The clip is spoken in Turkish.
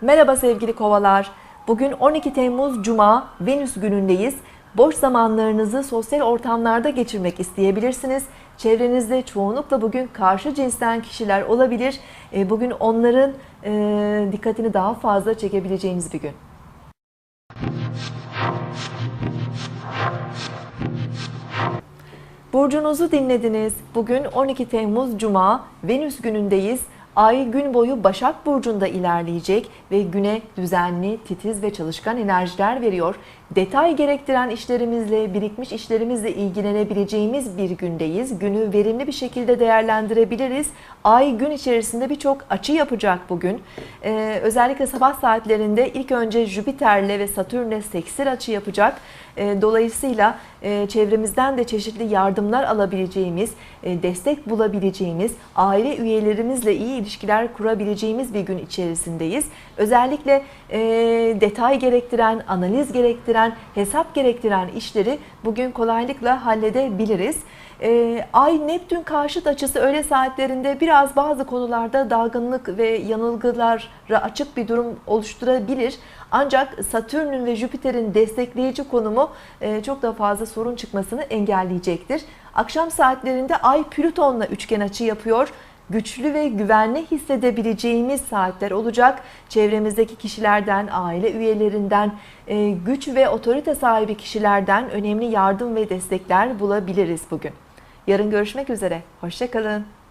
Merhaba sevgili kovalar. Bugün 12 Temmuz Cuma Venüs günündeyiz. Boş zamanlarınızı sosyal ortamlarda geçirmek isteyebilirsiniz. Çevrenizde çoğunlukla bugün karşı cinsten kişiler olabilir. E, Bugün onların e, dikkatini daha fazla çekebileceğiniz bir gün. Burcunuzu dinlediniz. Bugün 12 Temmuz Cuma, Venüs günündeyiz. Ay gün boyu Başak Burcu'nda ilerleyecek ve güne düzenli, titiz ve çalışkan enerjiler veriyor. Detay gerektiren işlerimizle, birikmiş işlerimizle ilgilenebileceğimiz bir gündeyiz. Günü verimli bir şekilde değerlendirebiliriz. Ay gün içerisinde birçok açı yapacak bugün. Ee, özellikle sabah saatlerinde ilk önce Jüpiter'le ve Satürn'le seksir açı yapacak. Ee, Dolayısıyla e, çevremizden de çeşitli yardımlar alabileceğimiz, e, destek bulabileceğimiz, aile üyelerimizle iyi ilişkiler kurabileceğimiz bir gün içerisindeyiz. Özellikle e, detay gerektiren, analiz gerektiren, hesap gerektiren işleri bugün kolaylıkla halledebiliriz. E, Ay Neptün karşıt açısı öğle saatlerinde biraz bazı konularda dalgınlık ve yanılgılara açık bir durum oluşturabilir. Ancak Satürn'ün ve Jüpiter'in destekleyici konumu e, çok daha fazla sorun çıkmasını engelleyecektir. Akşam saatlerinde Ay Plüton'la üçgen açı yapıyor güçlü ve güvenli hissedebileceğimiz saatler olacak. Çevremizdeki kişilerden, aile üyelerinden, e, güç ve otorite sahibi kişilerden önemli yardım ve destekler bulabiliriz bugün. Yarın görüşmek üzere. Hoşçakalın.